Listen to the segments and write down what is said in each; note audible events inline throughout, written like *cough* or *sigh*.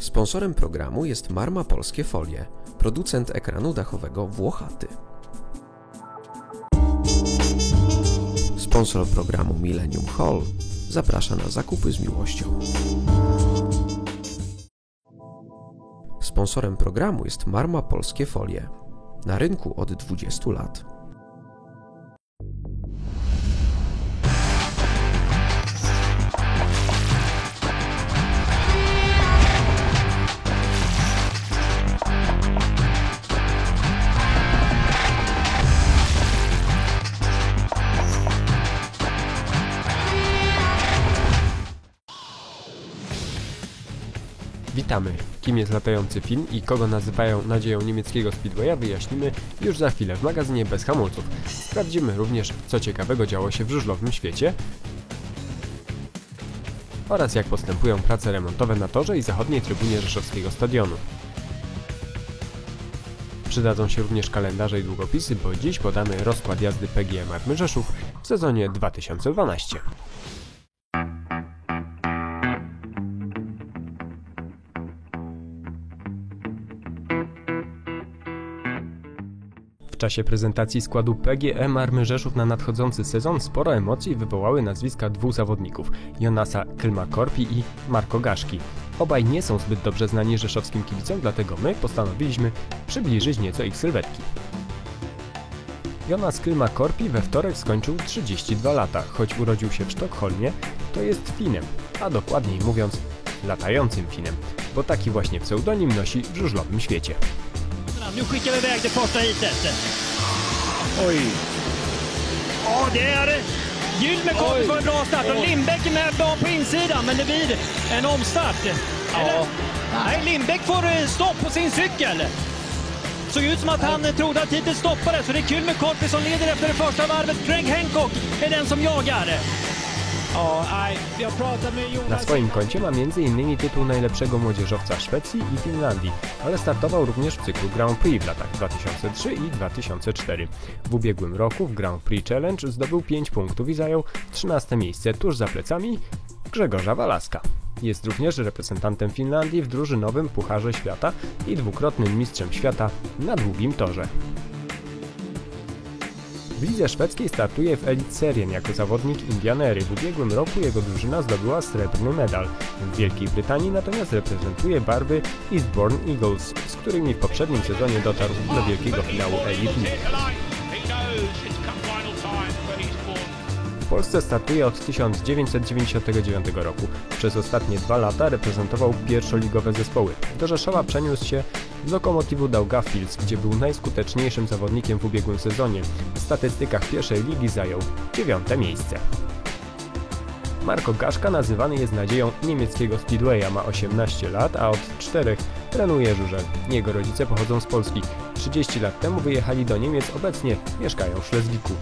Sponsorem programu jest Marma Polskie Folie, producent ekranu dachowego Włochaty. Sponsor programu Millennium Hall zaprasza na zakupy z miłością. Sponsorem programu jest Marma Polskie Folie. Na rynku od 20 lat. Witamy! Kim jest latający film i kogo nazywają nadzieją niemieckiego speedwaya wyjaśnimy już za chwilę w magazynie bez hamulców. Sprawdzimy również, co ciekawego działo się w żużlowym świecie oraz jak postępują prace remontowe na torze i zachodniej trybunie Rzeszowskiego Stadionu. Przydadzą się również kalendarze i długopisy, bo dziś podamy rozkład jazdy PGM Army Rzeszów w sezonie 2012. czasie prezentacji składu PGM Army Rzeszów na nadchodzący sezon sporo emocji wywołały nazwiska dwóch zawodników, Jonasa Klma-Korpi i Marko Gaszki. Obaj nie są zbyt dobrze znani rzeszowskim kibicom, dlatego my postanowiliśmy przybliżyć nieco ich sylwetki. Jonas Klma-Korpi we wtorek skończył 32 lata, choć urodził się w Sztokholmie, to jest Finem, a dokładniej mówiąc latającym Finem, bo taki właśnie pseudonim nosi w żużlowym świecie. Nu skickar vi iväg det första hitet. Oj. Ja, det är Gyllme kommer för en bra start och Lindbäck är med bra på insidan, men det blir en omstart. Eller? Nej, Lindbäck får eh, stopp på sin cykel. Såg ut som att han eh, trodde att heatet stoppades, så det är Kylme Korpi som leder efter det första varvet. Craig Hancock är den som jagar. Na swoim koncie ma m.in. tytuł najlepszego młodzieżowca Szwecji i Finlandii, ale startował również w cyklu Grand Prix w latach 2003 i 2004. W ubiegłym roku w Grand Prix Challenge zdobył 5 punktów i zajął 13 miejsce tuż za plecami Grzegorza Walaska. Jest również reprezentantem Finlandii w drużynowym Pucharze Świata i dwukrotnym mistrzem świata na długim torze. W lidze szwedzkiej startuje w Elite Serien jako zawodnik Indianery. W ubiegłym roku jego drużyna zdobyła srebrny medal. W Wielkiej Brytanii natomiast reprezentuje barwy Eastbourne Eagles, z którymi w poprzednim sezonie dotarł do wielkiego finału Elite. W Polsce startuje od 1999 roku. Przez ostatnie dwa lata reprezentował pierwszoligowe zespoły. Do Rzeszowa przeniósł się z Lokomotivu Daugavpils, gdzie był najskuteczniejszym zawodnikiem w ubiegłym sezonie. W statystykach pierwszej ligi zajął dziewiąte miejsce. Marko Gaszka nazywany jest nadzieją niemieckiego speedwaya. Ma 18 lat, a od 4 trenuje żużel. Jego rodzice pochodzą z Polski. 30 lat temu wyjechali do Niemiec, obecnie mieszkają w Szlezwiku.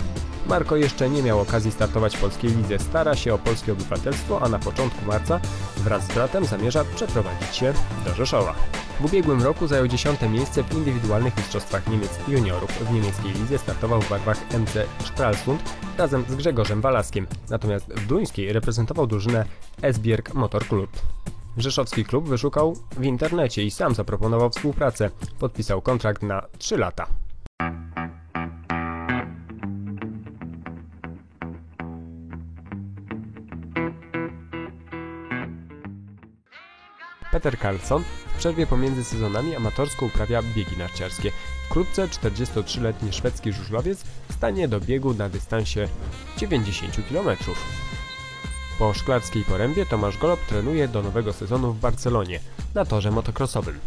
Marko jeszcze nie miał okazji startować w polskiej lidze. Stara się o polskie obywatelstwo, a na początku marca wraz z bratem zamierza przeprowadzić się do Rzeszowa. W ubiegłym roku zajął 10 miejsce w indywidualnych mistrzostwach Niemiec juniorów. W niemieckiej lidze startował w barwach MC Stralsund razem z Grzegorzem Walaskiem, natomiast w duńskiej reprezentował drużynę Esbjerg Motor Club. Rzeszowski klub wyszukał w internecie i sam zaproponował współpracę. Podpisał kontrakt na 3 lata. Peter Carlson w przerwie pomiędzy sezonami amatorsko uprawia biegi narciarskie. Wkrótce 43-letni szwedzki żużlowiec stanie do biegu na dystansie 90 km. Po szklarskiej porębie Tomasz Golob trenuje do nowego sezonu w Barcelonie na torze motocrossowym.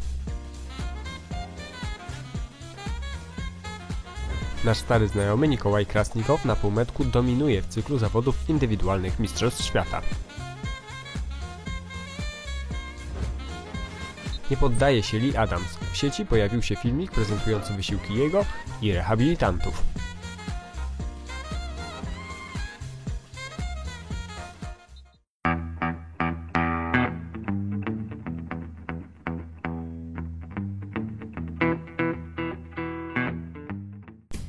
Nasz stary znajomy Nikołaj Krasnikow na półmetku dominuje w cyklu zawodów indywidualnych Mistrzostw Świata. Nie poddaje się Lee Adams. W sieci pojawił się filmik prezentujący wysiłki jego i rehabilitantów.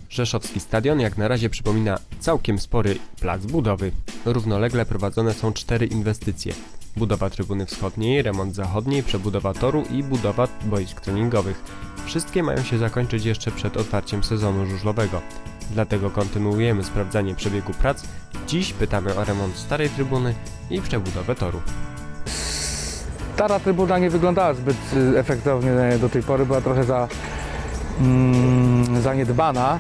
Rzeszowski stadion jak na razie przypomina całkiem spory plac budowy. Równolegle prowadzone są cztery inwestycje. Budowa trybuny wschodniej, remont zachodniej, przebudowa toru i budowa boisk treningowych. Wszystkie mają się zakończyć jeszcze przed otwarciem sezonu żużlowego. Dlatego kontynuujemy sprawdzanie przebiegu prac. Dziś pytamy o remont starej trybuny i przebudowę toru. Stara trybuna nie wyglądała zbyt y, efektownie do tej pory, była trochę za, mm, zaniedbana.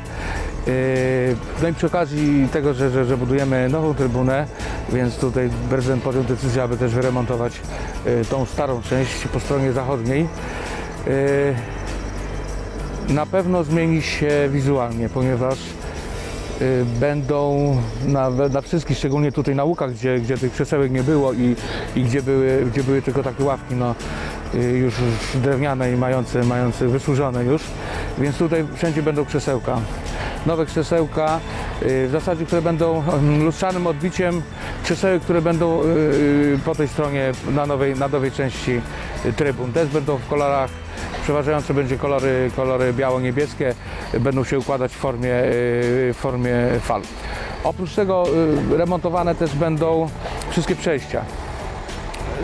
Yy, No i przy okazji tego, że, że, że budujemy nową trybunę, więc tutaj prezydent podjął decyzję, aby też wyremontować yy, tą starą część po stronie zachodniej. Yy, Na pewno zmieni się wizualnie, ponieważ y, będą na, na wszystkich, szczególnie tutaj na łukach, gdzie, gdzie tych krzesełek nie było i, i gdzie, były, gdzie były tylko takie ławki, no, y, już drewniane i mające, mające wysłużone już, więc tutaj wszędzie będą krzesełka. Nowe krzesełka, y, w zasadzie, które będą mm, lustrzanym odbiciem krzesełek, które będą y, y, po tej stronie na nowej, na nowej części y, trybun. Też będą w kolorach Przeważające będzie kolory, kolory biało-niebieskie, będą się układać w formie, w formie fal. Oprócz tego remontowane też będą wszystkie przejścia.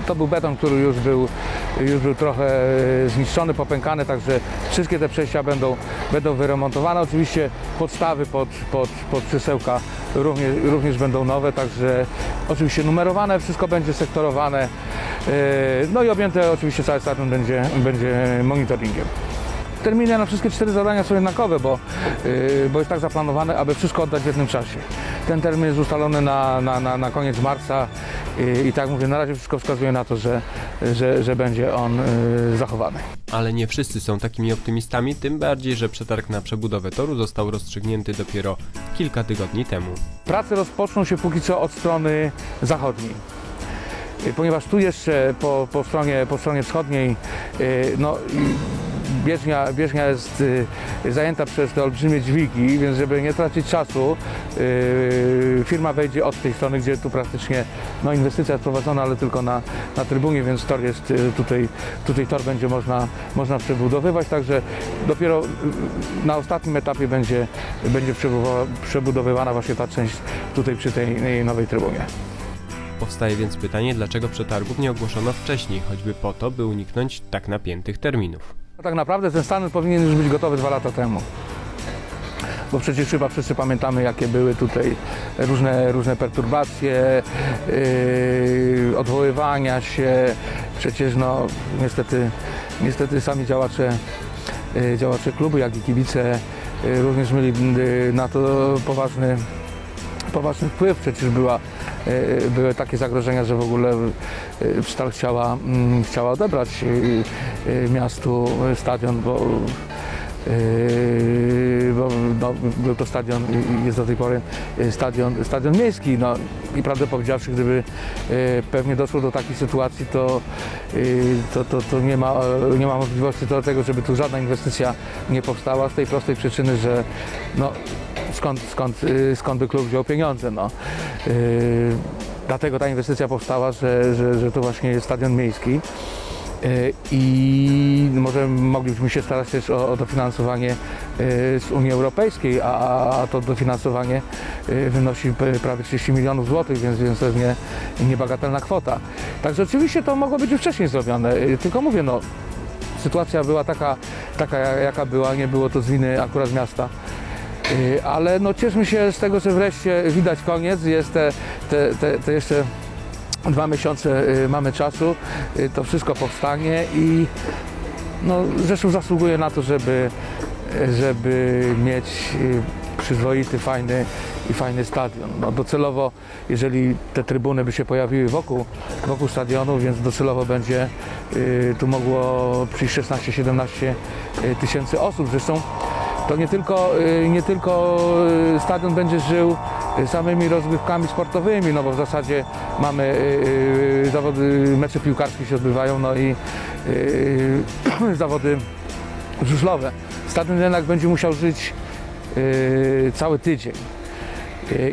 To był beton, który już był, już był trochę zniszczony, popękany, także wszystkie te przejścia będą, będą wyremontowane. Oczywiście podstawy pod, pod, pod krzesełka również, również będą nowe, także oczywiście numerowane, wszystko będzie sektorowane. Yy, No i objęte oczywiście cały stadion będzie, będzie monitoringiem. Terminy na wszystkie cztery zadania są jednakowe, bo, yy, bo jest tak zaplanowane, aby wszystko oddać w jednym czasie. Ten termin jest ustalony na, na, na, na koniec marca yy, i tak mówię, na razie wszystko wskazuje na to, że, że, że będzie on yy, zachowany. Ale nie wszyscy są takimi optymistami, tym bardziej, że przetarg na przebudowę toru został rozstrzygnięty dopiero kilka tygodni temu. Prace rozpoczną się póki co od strony zachodniej. Y, Ponieważ tu jeszcze po, po, stronie, po stronie wschodniej y, no, bieżnia, bieżnia jest y, zajęta przez te olbrzymie dźwigi, więc żeby nie tracić czasu, y, firma wejdzie od tej strony, gdzie tu praktycznie no, inwestycja jest prowadzona, ale tylko na, na trybunie, więc tor jest y, tutaj, tutaj tor będzie można, można przebudowywać, także dopiero y, na ostatnim etapie będzie, będzie przebudowywana właśnie ta część tutaj przy tej nowej trybunie. Powstaje więc pytanie, dlaczego przetargów nie ogłoszono wcześniej, choćby po to, by uniknąć tak napiętych terminów. No Tak naprawdę ten stan powinien już być gotowy dwa lata temu. Bo przecież chyba wszyscy pamiętamy, jakie były tutaj różne, różne perturbacje, yy, odwoływania się. Przecież no niestety, niestety sami działacze, yy, działacze klubu, jak i kibice yy, również mieli yy, na to poważny, poważny wpływ. Przecież była, były takie zagrożenia, że w ogóle yy, Stal chciała, mm, chciała odebrać yy, miastu stadion, bo bo no, był to stadion, jest do tej pory yy, stadion, stadion miejski. No, I prawdę powiedziawszy, gdyby yy, pewnie doszło do takiej sytuacji, to, yy, to, to, to nie, ma, nie ma możliwości do tego, żeby tu żadna inwestycja nie powstała z tej prostej przyczyny, że no, skąd, skąd, yy, skąd by klub wziął pieniądze. No. Yy, dlatego ta inwestycja powstała, że, że, że to właśnie jest stadion miejski. Y, i może moglibyśmy się starać też o, o dofinansowanie y, z Unii Europejskiej, a, a to dofinansowanie y, wynosi prawie 30 milionów złotych, więc, więc to jest nie, niebagatelna kwota. Także oczywiście to mogło być już wcześniej zrobione, tylko mówię, no, sytuacja była taka, taka jaka była, nie było to z winy akurat miasta. Ale no cieszmy się z tego, że wreszcie widać koniec, jest te, te, te, te jeszcze dwa miesiące y, mamy czasu, y, to wszystko powstanie i no, Rzeszów zasługuje na to, żeby, żeby mieć y, przyzwoity, fajny i fajny stadion. No, docelowo, jeżeli te trybuny by się pojawiły wokół, wokół stadionu, więc docelowo będzie y, tu mogło przyjść 16-17 tysięcy osób. Zresztą to nie tylko, y, nie tylko y, stadion będzie żył y, samymi rozgrywkami sportowymi, no bo w zasadzie mamy zawody, mecze piłkarskie się odbywają, no i *coughs* zawody żużlowe. Stadion jednak będzie musiał żyć cały tydzień.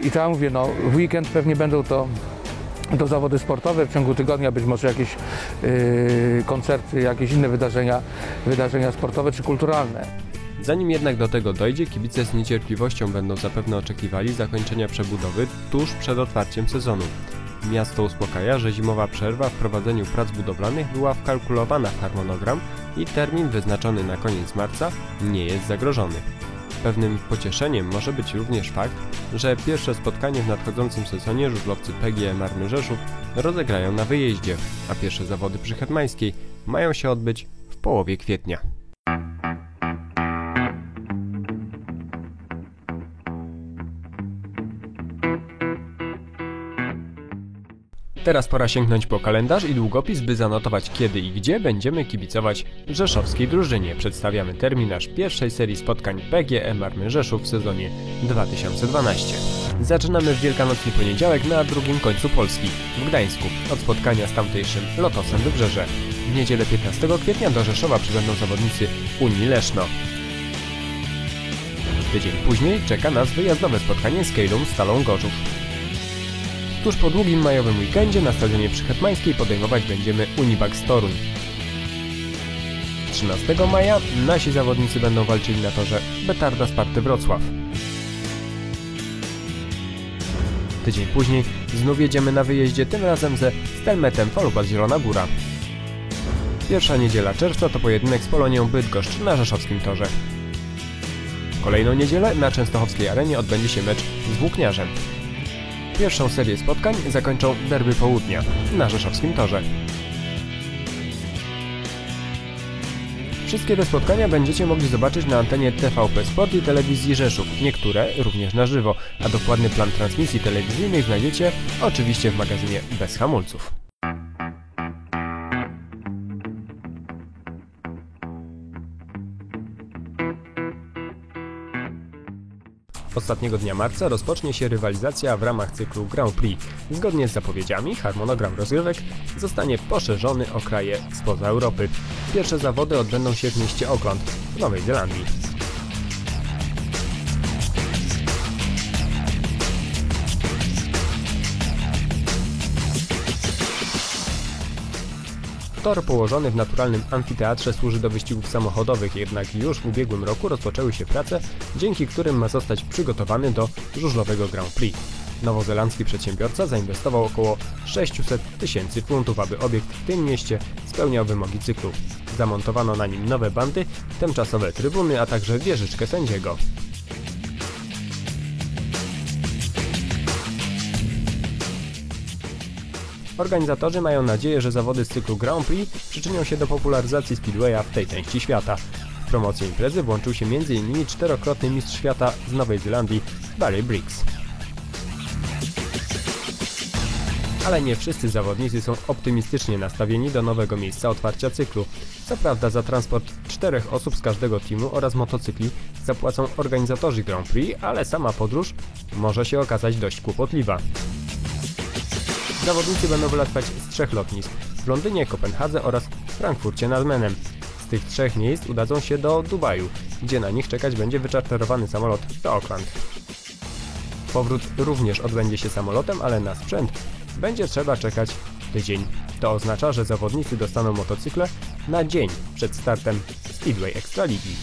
I ja mówię, no w weekend pewnie będą to to zawody sportowe, w ciągu tygodnia być może jakieś y, koncerty, jakieś inne wydarzenia, wydarzenia sportowe czy kulturalne. Zanim jednak do tego dojdzie, kibice z niecierpliwością będą zapewne oczekiwali zakończenia przebudowy tuż przed otwarciem sezonu. Miasto uspokaja, że zimowa przerwa w prowadzeniu prac budowlanych była wkalkulowana w harmonogram i termin wyznaczony na koniec marca nie jest zagrożony. Pewnym pocieszeniem może być również fakt, że pierwsze spotkanie w nadchodzącym sezonie żużlowcy PGM Army Rzeszów rozegrają na wyjeździe, a pierwsze zawody przy Hetmańskiej mają się odbyć w połowie kwietnia. Teraz pora sięgnąć po kalendarz i długopis, by zanotować kiedy i gdzie będziemy kibicować rzeszowskiej drużynie. Przedstawiamy terminarz pierwszej serii spotkań PGM Army Rzeszów w sezonie 2012. Zaczynamy w wielkanocny poniedziałek na drugim końcu Polski, w Gdańsku, od spotkania z tamtejszym Lotosem Wybrzeże. W niedzielę 15 kwietnia do Rzeszowa przybędą zawodnicy Unii Leszno. Tydzień później czeka nas wyjazdowe spotkanie z Kejlum Stalą Gorzów. Tuż po długim majowym weekendzie na stadionie przy Hetmańskiej podejmować będziemy Unibax Toruń. 13 maja nasi zawodnicy będą walczyli na torze Betarda Sparty Wrocław. Tydzień później znów jedziemy na wyjeździe, tym razem ze Stelmetem Falubat Zielona Góra. Pierwsza niedziela czerwca to pojedynek z Polonią Bydgoszcz na rzeszowskim torze. Kolejną niedzielę na Częstochowskiej arenie odbędzie się mecz z Włókniarzem. Pierwszą serię spotkań zakończą derby południa na rzeszowskim torze. Wszystkie te spotkania będziecie mogli zobaczyć na antenie TVP Sport i telewizji Rzeszów, niektóre również na żywo, a dokładny plan transmisji telewizyjnej znajdziecie oczywiście w magazynie Bez Hamulców. Ostatniego dnia marca rozpocznie się rywalizacja w ramach cyklu Grand Prix. Zgodnie z zapowiedziami, harmonogram rozgrywek zostanie poszerzony o kraje spoza Europy. Pierwsze zawody odbędą się w mieście Auckland w Nowej Zelandii. Tor położony w naturalnym amfiteatrze służy do wyścigów samochodowych, jednak już w ubiegłym roku rozpoczęły się prace, dzięki którym ma zostać przygotowany do żużlowego Grand Prix. Nowozelandzki przedsiębiorca zainwestował około 600 tysięcy funtów, aby obiekt w tym mieście spełniał wymogi cyklu. Zamontowano na nim nowe bandy, tymczasowe trybuny, a także wieżyczkę sędziego. Organizatorzy mają nadzieję, że zawody z cyklu Grand Prix przyczynią się do popularyzacji Speedwaya w tej części świata. W promocję imprezy włączył się m.in. czterokrotny mistrz świata z Nowej Zelandii Barry Briggs. Ale nie wszyscy zawodnicy są optymistycznie nastawieni do nowego miejsca otwarcia cyklu. Co prawda za transport czterech osób z każdego teamu oraz motocykli zapłacą organizatorzy Grand Prix, ale sama podróż może się okazać dość kłopotliwa. Zawodnicy będą wylatywać z trzech lotnisk w Londynie, Kopenhadze oraz Frankfurcie nad Menem. Z tych trzech miejsc udadzą się do Dubaju, gdzie na nich czekać będzie wyczarterowany samolot do Auckland. Powrót również odbędzie się samolotem, ale na sprzęt będzie trzeba czekać tydzień. To oznacza, że zawodnicy dostaną motocykle na dzień przed startem Speedway Ekstraligi.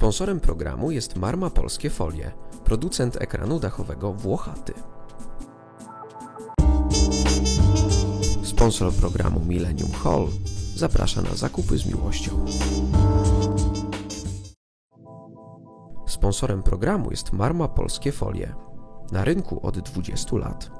Sponsorem programu jest Marma Polskie Folie, producent ekranu dachowego Włochaty. Sponsor programu Millennium Hall zaprasza na zakupy z miłością. Sponsorem programu jest Marma Polskie Folie, na rynku od 20 lat.